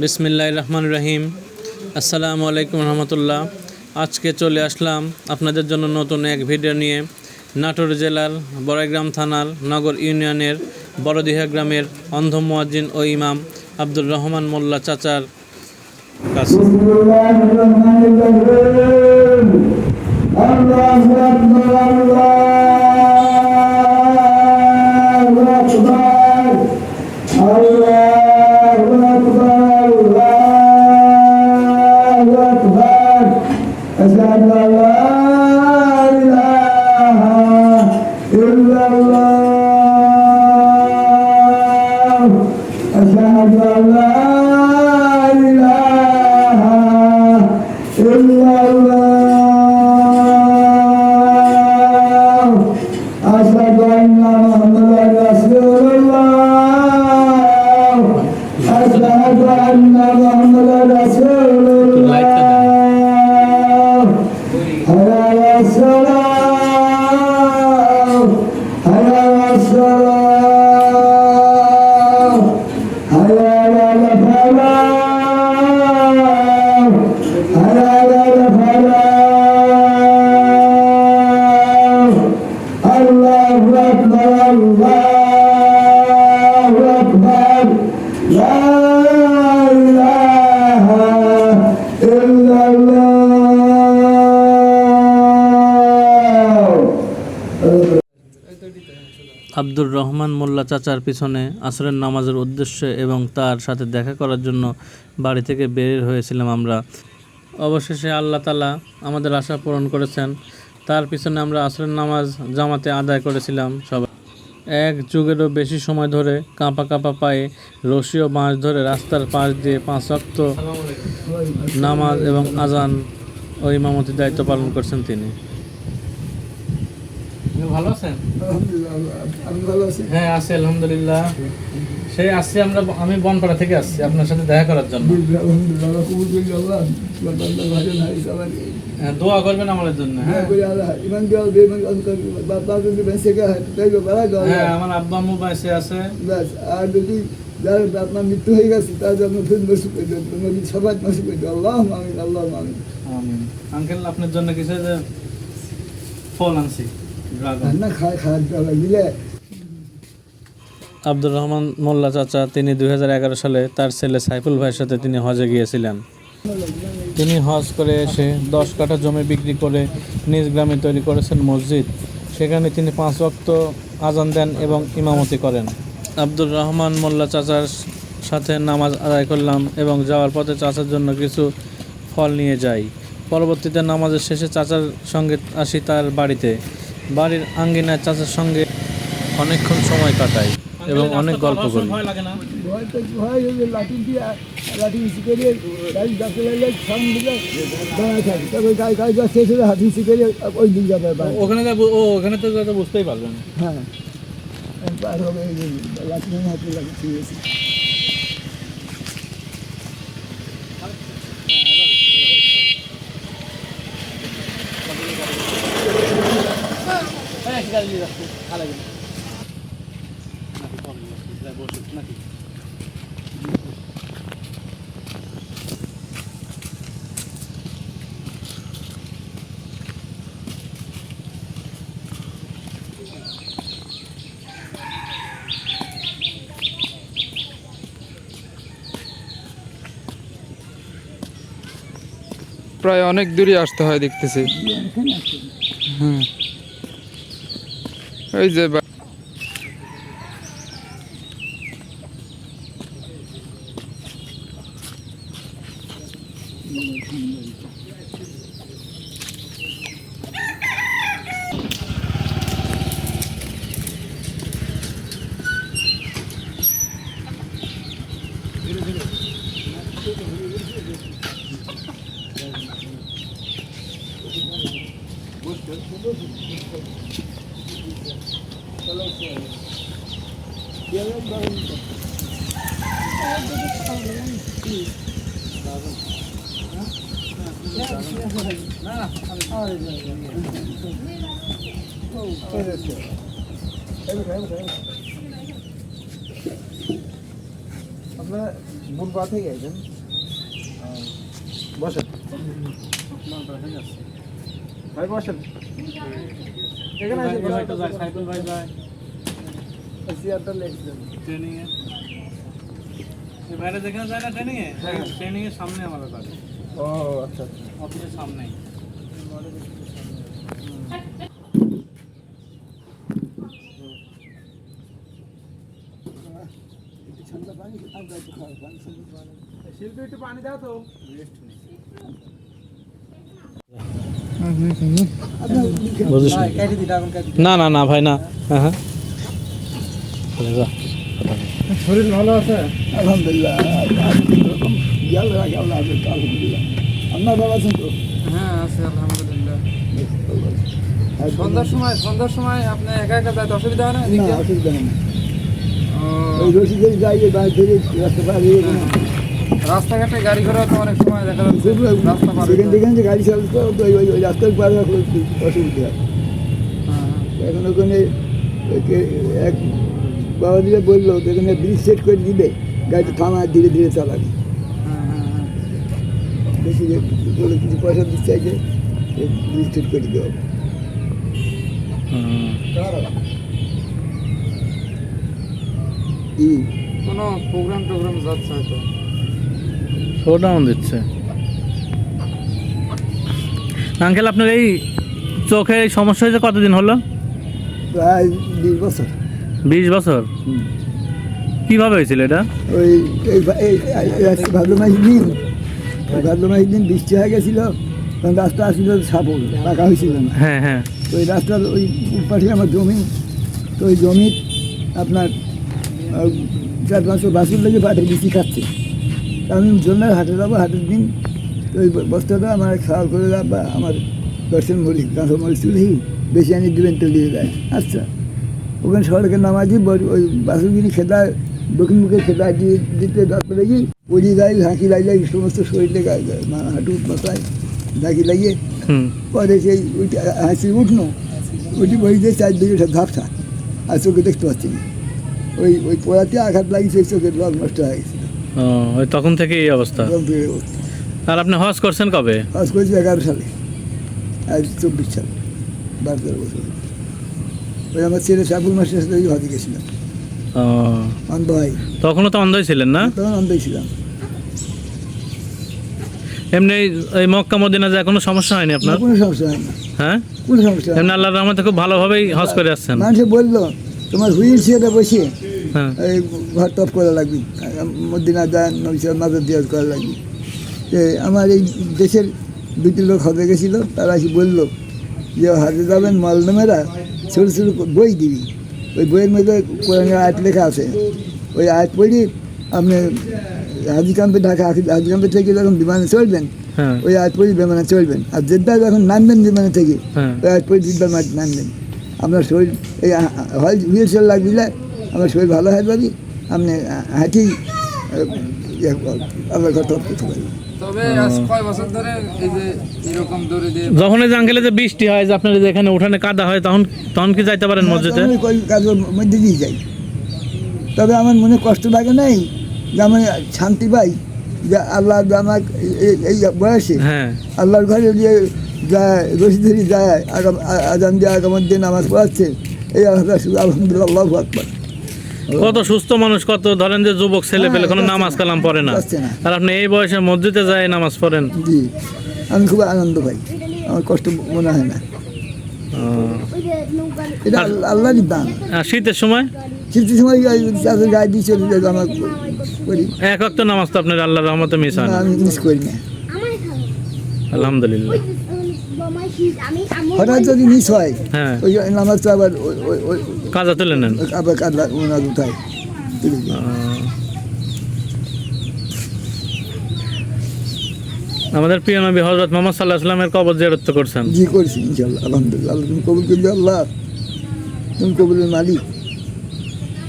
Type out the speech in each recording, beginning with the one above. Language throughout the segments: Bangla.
বিসমিল্লা রহমান রহিম। আসসালামু আলাইকুম রহমতুল্লাহ। আজকে চলে আসলাম আপনাদের জন্য নতুন এক ভিডিও নিয়ে। নাটোর জেলার বড়াইগ্রাম থানার নগর ইউনিয়নের বড়দিহা গ্রামের অন্ধ মোয়াজ্জিন ও ইমাম আব্দুর রহমান মোল্লা চাচার কাছে। Allah আব্দুর রহমান মোল্লা চাচার পিছনে আসরের নামাজের উদ্দেশ্যে এবং তার সাথে দেখা করার জন্য বাড়ি থেকে বের হয়েছিলাম আমরা। অবশেষে আল্লাহ তালা আমাদের আশা পূরণ করেছেন। তার পিছনে আমরা আসরের নামাজ জামাতে আদায় করেছিলাম সবাই। এক যুগেরও বেশি সময় ধরে কাঁপা কাঁপা পায়ে রশি ও বাঁশ ধরে রাস্তার পাশ দিয়ে পাঁচ অক্ত নামাজ এবং আজান ও ইমামতির দায়িত্ব পালন করছেন তিনি। ভালো আছেন? আমি ভালো আছি। হ্যাঁ আছি আলহামদুলিল্লাহ। সেই আসছি আমরা আমি বনপাড়া থেকে আসছি আপনার সাথে দেখা করার জন্য। হ্যাঁ, দোয়া করবেন আমাদের জন্য হ্যাঁ। হ্যাঁ আমার আব্বা আম্মু বাইসে আছে। আর যদি যার আপনার মৃত্যু হয়ে গেছে তার জন্য নবী সবাই দেন আল্লাহ আমিন। আল্লাহ আমিন আমিন আঙ্কেল আপনার জন্য কিছু ফল আনছি রান্না খায় দাওয়া দিলে আব্দুর রহমান মোল্লা চাচা, তিনি দু হাজার এগারো সালে তার ছেলে সাইফুল ভাইয়ের সাথে তিনি হজে গিয়েছিলেন। তিনি হজ করে এসে দশ কাঠা জমি বিক্রি করে নিজ গ্রামে তৈরি করেছেন মসজিদ। সেখানে তিনি পাঁচ ওয়াক্ত আজান দেন এবং ইমামতি করেন। আব্দুর রহমান মোল্লা চাচার সাথে নামাজ আদায় করলাম এবং যাওয়ার পথে চাচার জন্য কিছু ফল নিয়ে যাই। পরবর্তীতে নামাজের শেষে চাচার সঙ্গে আসি তার বাড়িতে। বাড়ির আঙ্গিনায় চাচার সঙ্গে অনেকক্ষণ সময় কাটাই। এবং অনেক গল্প করি। ওখানে তো ওখানে তো বুঝতেই লাঠি দিয়ে লাঠি ইসি করে গাড়ি ডাক্তার লাগলে সামনে দিকে দাঁড়ায় থাকে তবে গাড়ি গাড়ি যা শেষ হলে হাতি ইসি করে ওই দিকে যাবে বাইরে ওখানে ও ওখানে তো তো বুঝতেই পারবেন হ্যাঁ পার হবে এই যে লাঠি নিয়ে হাতে লাগে ঠিক আছে প্রায় অনেক দূরে আসতে হয় দেখতেছি। ওই যে বা- আপনারা বুনপা থেকে আইছেন বসেন ভাই বসেন এখানে আসেন সাইকেল ভাই যায় চেয়ারটা লেগেছেন ট্রেনিং এ এই বাইরে যেখানে যায় না ট্রেনিং এ হ্যাঁ। ট্রেনিং এর সামনে আমাদের বাড়ি ও আচ্ছা আচ্ছা অফিসের সামনেই শিল্পী একটু পানি দাও তো বুঝিস না। কেটে দিটা এখন কেটে না না না ভাই না হ্যাঁ হ্যাঁ চলে যা। শরীর ভালো আছে? আলহামদুলিল্লাহ গেল রাখে আল্লাহ আলহামদুলিল্লাহ। আপনার ভালো আছেন তো? হ্যাঁ আছে আলহামদুলিল্লাহ। আর সন্ধ্যার সময় সন্ধ্যার সময় আপনি একা একা যাইতে অসুবিধা হয় না অসুবিধা নেই ও, ওই রসিদের যাই বাড়ি থেকে রাস্তা পার হয়ে রাস্তাঘাটে গাড়ি ঘোড়া তো অনেক সময় দেখা যাচ্ছে রাস্তা পার সেখান হয়। থেকে যে গাড়ি চালাতে ওই ওই ওই রাস্তার পার অসুবিধা হয় হ্যাঁ, এখন ওখানে এক বাবা দিলে বলল এখানে ব্রিজ সেট করে দিলে গাড়ি থামা ধীরে ধীরে চালাবি। হ্যাঁ, হ্যাঁ, হ্যাঁ। বেশি যে বলে কিছু পয়সা দিতে চাইছে ব্রিজ সেট করে হুম। ই কোনো প্রোগ্রাম টোগ্রাম যাচ্ছে হয়তো। শোডাউন দিচ্ছে। আঙ্কেল আপনার এই চোখে এই সমস্যা হয়েছে কতদিন হলো? প্রায় বিশ বছর। বিশ বছর। কীভাবে হয়েছিল এটা? ওই এই ভাদ্র মাস দিন ভাদ্র মাস দিন বৃষ্টি হয়ে গেছিল তখন রাস্তা আসছিল সাপল পাকা হয়েছিল না। হ্যাঁ হ্যাঁ। তো ওই রাস্তার ওই পাশে আমার জমি তো ওই জমি আপনার চার পাঁচশো বাসুর লেগে পাটে বেশি খাচ্ছে। আমি জন্মের হাটে যাব হাটের দিন তো ওই বস্তাটা আমার খাওয়া করে বা আমার দর্শন মরি কাঁচা মরি চুলেই বেশি আনি দেবেন তো দিয়ে দেয়। আচ্ছা। ওখানে সড়কের নামাজি ওই বাসুগিরি খেদা দক্ষিণ মুখে খেদা দিয়ে দিতে লাগি পরি গাই ঝাঁকি লাগিয়ে সমস্ত শরীরে হাঁটু মাথায় ঝাঁকি লাগিয়ে পরে সেই ওইটা হাসি উঠল ওইটি বইতে চারদিকে সব ধাপসা। আর চোখে দেখতে পাচ্ছি না। ওই ওই পোড়াতে আঘাত লাগিয়েছে ওই চোখের রং নষ্ট হয়ে গেছে। তখন থেকে এই অবস্থা। আর আপনি হজ করছেন কবে? কাজ করেছি এগারো সালে আজ চব্বিশ সালে বারো বছর। ওই আমার ছেলে সাবুল মাসের সাথে ওই হতে গেছিলাম অন্ধ হয় তখনও তো অন্ধই ছিলেন না? তখন অন্ধই ছিলাম। এমনি এই- মক্কা মদিনা যায় কোনো সমস্যা হয়নি আপনার? কোনো সমস্যা হয় না হ্যাঁ? কোনো সমস্যা। এমনি আল্লাহর রহমতে খুব ভালোভাবেই হজ করে আসছেন। মানুষে বলল তোমার হুইল চেয়ারে বসে হ্যাঁ। এই ঘর টপ করা লাগবে। মদিনা যান নবিসার মাদার দিয়াজ করা লাগবে। যে আমার এই দেশের দুটি লোক হতে গেছিল। তারা এসে বলল যে হাতে যাবেন মলদমেরা ছোটো ছোটো বই দিবি। ওই বইয়ের মধ্যে কোরআনের আয়াত লেখা আছে। ওই আয়াত পড়ি আপনি হাজি ক্যাম্পে ঢাকা হাজি ক্যাম্পে থেকে যখন বিমানে চলবেন হ্যাঁ। ওই আয়াত পড়ি বিমানে চলবেন। আর জেদ্দা যখন নামবেন বিমানে থেকে হ্যাঁ। ওই আয়াত পড়ি জিদ্দার মাঠ নামবেন। আপনার শরীর এই হয় হুইল চেয়ার লাগবে আমার শরীর ভালো হয়ে যাবে আপনি হাঁটি আল্লাহ কথা করতে পারবেন তবে আজ কয় বছর ধরে এই যে এরকম দড়ি দিয়ে যখন এই আঙ্কেলে যে বৃষ্টি হয় যে আপনার এখানে উঠানে কাদা হয় তখন তখন কি যাইতে পারেন মসজিদে? মধ্যে দিয়ে যাই। তবে আমার মনে কষ্ট লাগে নাই যে আমি শান্তি পাই যে আল্লাহ যে আমার এই- এই বয়সে হ্যাঁ। আল্লাহর ঘরে যে যায় রশিদারি যায় আগাম আজান দিয়ে আগামের দিন নামাজ পড়াচ্ছে এই আল্লাহ শুধু আলহামদুলিল্লাহ আল্লাহ আকবর। কত সুস্থ মানুষ কত ধরেন যে যুবক ছেলে পেলে কোনো হ্যাঁ, নামাজ কালাম পড়ে না। আর আপনি এই বয়সে মসজিদে যায় নামাজ পড়েন? জি আমি খুব আনন্দ পাই। আমার কষ্ট মনে হয় না। এটা আল্লাহ- আল্লাহরই দান। আর শীতের সময়? শীতের সময় গায়ে- তাদের গায়ে দিয়ে চলে যায় আমার করি এক অক্ত নামাজ তো আপনার আল্লাহ রহমতে মিস হয় না, না আমি মিস করি না। আলহামদুলিল্লাহ। হঠাৎ যদি মিস হয় হ্যাঁ। ওই নামাজটা আবার ওই- ওই- ওই- কাজা তুলে নেন। আবার কাদলা ওনার উঠায়। আমাদের প্রিয় নবী হজরত মোহাম্মদ সাল্লাহ সাল্লামের কবর জিয়ারত করছেন। জি করছি ইনশাল্লাহ আলহামদুলিল্লাহ। তুমি কবুল করবে আল্লাহ। তুমি কবুলের মালিক।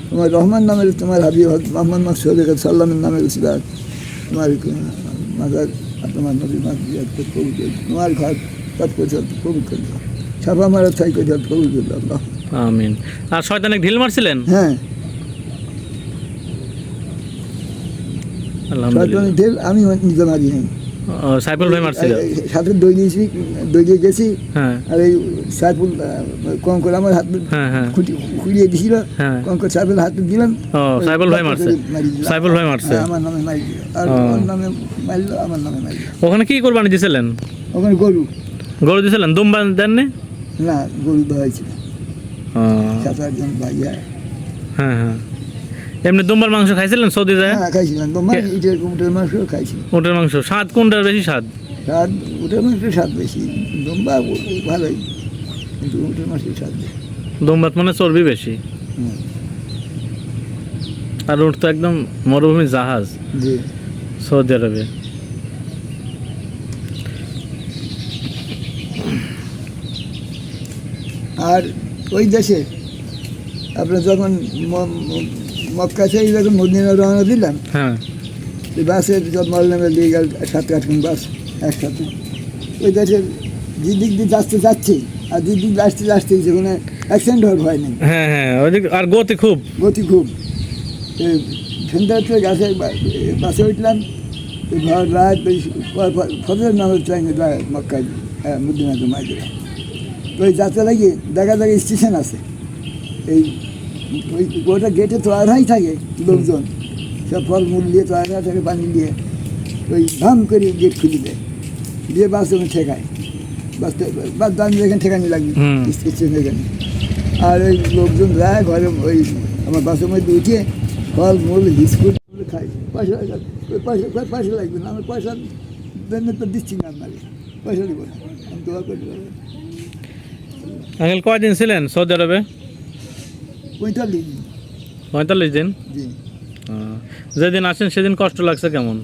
তোমার রহমান নামের তোমার হাবিব মোহাম্মদ মাসুদ সাল্লামের নামের উসিলার তোমার মাজার তোমার নবী করবে তোমার ঘর তৎ করে কবুল করবে সাফা মারা ছাই করে কবুল আল্লাহ। আমিন। আর শয়তানে ঢিল মারছিলেন? হ্যাঁ। শয়তানের ঢেল আমি নিজে মারি নাই। সাইফুল ভাই মারছিল? সাথে দই দিয়েছি দই দিয়ে গেছি। হ্যাঁ। আর এই সাইফুল কম করে আমার হাত হ্যাঁ হ্যাঁ। খুঁটি খুঁড়িয়ে দিছিল হ্যাঁ। কম করে সাইফুল হাত দিলাম। সাইফুল ভাই মারছে। সাইফুল ভাই মারছে। আমার নামে মারি আর। নামে মারলো আমার নামে মারি ওখানে কি কোরবানি দিছিলেন? ওখানে গরু। গরু দিছিলেন? দুম্বা দেননি? না গরু ধরাইছিল ও, সাত আটজন ভাইয়া। হ্যাঁ হ্যাঁ। এমনি দুম্বার মাংস খাইছিলেন সৌদি যায়? হ্যাঁ খাইছিলাম। মাছ ইটের উটের মাংস খাইছি উটের মাংস। স্বাদ কোনটার বেশি স্বাদ? স্বাদ উটের মাংস স্বাদ বেশি। দম্বা ভালোই। কিন্তু উটের মাংসের স্বাদ বেশি। দুম্বাত মানে চর্বি বেশি। আর উঠ তো একদম মরুভূমি জাহাজ। জি। সৌদি আরবে। আর ওই দেশে আপনার যখন মক্কা থেকে যখন মদিনা রওনা দিলাম হ্যাঁ। বাসের যত মলনামে দিয়ে গেল সাত আটখান বাস একসাথে। ওই দেশের যে দিক দিয়ে যাচ্ছে যাচ্ছে আর যে দিক দিয়ে আসতে আসতে সেখানে অ্যাক্সিডেন্ট হওয়ার ভয় নেই। হ্যাঁ হ্যাঁ আর গতি খুব। গতি খুব। সন্ধ্যা থেকে গাছে বাসে উঠলাম রাত ফজর নামের ট্রেনে মক্কা মদিনাতে মাই দিলাম ওই যাতে লাগিয়ে দেখা দেখা স্টেশন আছে। এই ওই ওটা গেটে তো আড়াই থাকে লোকজন। সব ফল মূল দিয়ে তো আড়াই থাকে পানি দিয়ে। ওই ধাম করে গেট খুলে দেয়। দিয়ে বাস ওখানে ঠেকায়। বাস বাস দাম যেখানে ঠেকানি লাগবে। স্টেশন এখানে। আর ওই লোকজন যায় ঘরে ওই আমার বাসের মধ্যে উঠে ফল মূল বিস্কুট খাই পয়সা ওই পয়সা পয়সা লাগবে না আমার পয়সা জন্য তো দিচ্ছি না আপনাকে। পয়সা দিব না। আমি দোয়া করি। আঙ্কেল কয়দিন ছিলেন সৌদি আরবে? পঁয়তাল্লিশ দিন। পঁয়তাল্লিশ যেদিন আসেন সেদিন কষ্ট লাগছে কেমন?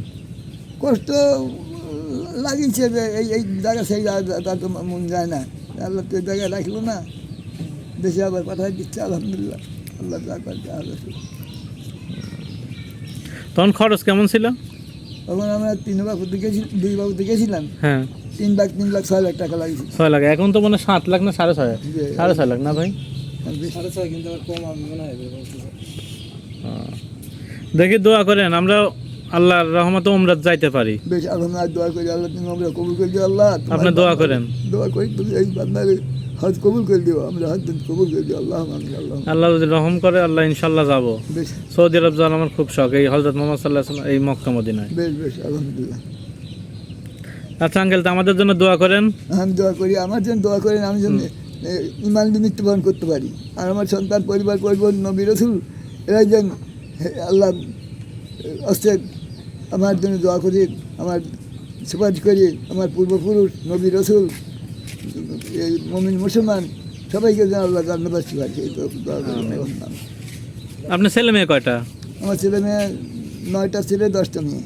কষ্ট লাগিয়েছে যে এই এই জায়গা সেই জায়গা তো মন যায় না। আল্লাহ তো এই জায়গায় রাখল না। দেশে আবার পাঠাই দিচ্ছে আলহামদুলিল্লাহ। আল্লাহ তখন খরচ কেমন ছিল? তখন আমরা তিন বাবুতে গেছি দুই বাবুতে গেছিলাম। হ্যাঁ। তিন লাখ তিন লাখ ছয় লাখ টাকা লাগিয়েছে। ছয় লাখ। এখন তো মানে সাত লাখ না সাড়ে ছয় সাড়ে ছয় লাখ না ভাই? সাড়ে ছয় কিন্তু কম আমি মনে হয় দেখি দোয়া করেন আমরা আল্লাহর রহমত উমরাত যাইতে পারি। বেশ আলহামদুলিল্লাহ দোয়া করি আল্লাহ তুমি আমরা কবুল করে দিও আল্লাহ। আপনি দোয়া করেন। দোয়া করি তুমি এই বান্দার হজ কবুল করে দিও আমরা হজ কবুল করে দিও আল্লাহ আল্লাহ। আল্লাহ যদি রহম করে আল্লাহ ইনশাল্লাহ যাব। বেশ। সৌদি আরব যাওয়ার আমার খুব শখ এই হজরত মোহাম্মদ সাল্লাহ সাল্লাম এই মক্কা মদিনায়। বেশ বেশ আলহামদুলিল্লাহ। আচ্ছা আঙ্কেল তো আমাদের জন্য দোয়া করেন। আমি দোয়া করি আমার জন্য দোয়া করেন আমি এ, ইমান মৃত্যুবরণ করতে পারি। আর আমার সন্তান পরিবার পরিবার নবী রসুল এরা যেন আল্লাহ অস্তে আমার জন্য দোয়া করি আমার সুপারিশ করি আমার পূর্বপুরুষ নবী রসুল এই মমিন মুসলমান সবাইকে যেন আল্লাহ জান্নাবাসী পারি এই তো দোয়া আপনার ছেলে মেয়ে কয়টা? আমার ছেলে মেয়ে নয়টা ছেলে দশটা মেয়ে।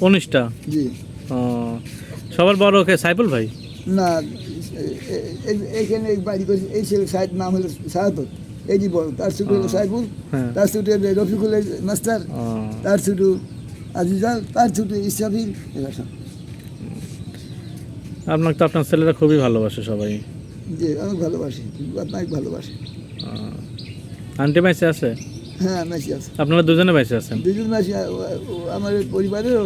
উনিশটা? জি। ও সবার বড় ওকে সাইফুল ভাই? না এখানে বাড়ি করে এই ছেলে সাহেব নাম হলো সাহাদত। এই যে বড় তার ছোট হলো সাইফুল হ্যাঁ। তার ছোট হলো রফিকুল মাস্টার তার ছোট আজিজাল তার ছোট ইসাফিল এরা সব। আপনাকে তো আপনার ছেলেরা খুবই ভালোবাসে সবাই। যে আমি ভালোবাসি আপনাকে ভালোবাসি। আন্টি মাইসে আছে? হ্যাঁ মেসি আছে। আপনারা দুজনে বাইসে আছেন? দুজন মাসি আমার পরিবারেরও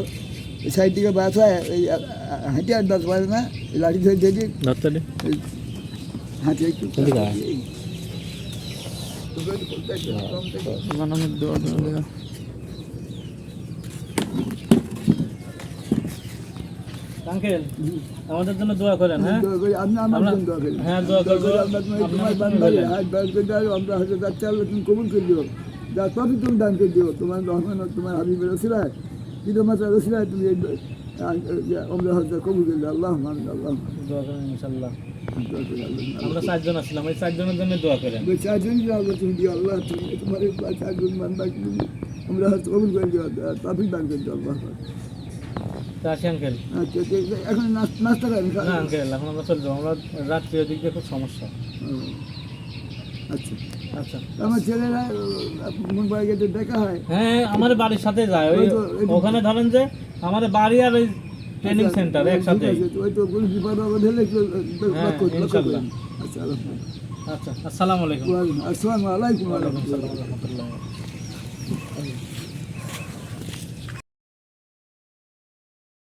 সাইড থেকে বাস এই হাঁটি আর বাস পারে না লাঠি ধরে হাঁটি একটু। আঙ্কেল আমাদের জন্য দোয়া করেন হ্যাঁ দোয়া আপনি আমার জন্য দোয়া করেন। হ্যাঁ দোয়া করব আমরা তোমার-। হাত বার করে দাও, যাচ্ছি, তুমি কবুল করে দিও। যা সবই তুমি দান করে দিও। তোমার রহমান তোমার হাবিবের ওসিলায়, ইয়া, আমরা হয়তো কবুল করে দিও। আল্লাহ মান, আল্লাহ মান। দোয়া করেন ইনশাল্লাহ দোয়া করি, আল্লাহ মান। আমরা চারজন আসলাম এই চারজনের জন্য দোয়া করেন ওই চারজনই যে আল্লাহ তুমি দিও, আল্লাহ তুমি তোমার চারজন বান্দাকে তুমি আমরা হয়তো কবুল করে দিও, তৌফিক দান করে দিও, আল্লাহ মান। আচ্ছা, এখন নাস্তা করেন না আঙ্কেল এখন আমরা চলে যাব আমরা রাত্রি ওদিক দিয়ে খুব সমস্যা আচ্ছা আচ্ছা। আমার ছেলেরা মুম্বাই গেটে দেখা হয়। হ্যাঁ আমার বাড়ির সাথে যায়। ওই ওখানে ধরেন যে আমার বাড়ি আর ওই ট্রেনিং সেন্টার একসাথে ওই তো হলে হ্যাঁ। আচ্ছা আচ্ছা আসসালামু আলাইকুম। আসসালামু আলাইকুম আসসালাম। রাহমাতুল্লাহ। ওয়া রাহমাতুল্লাহ।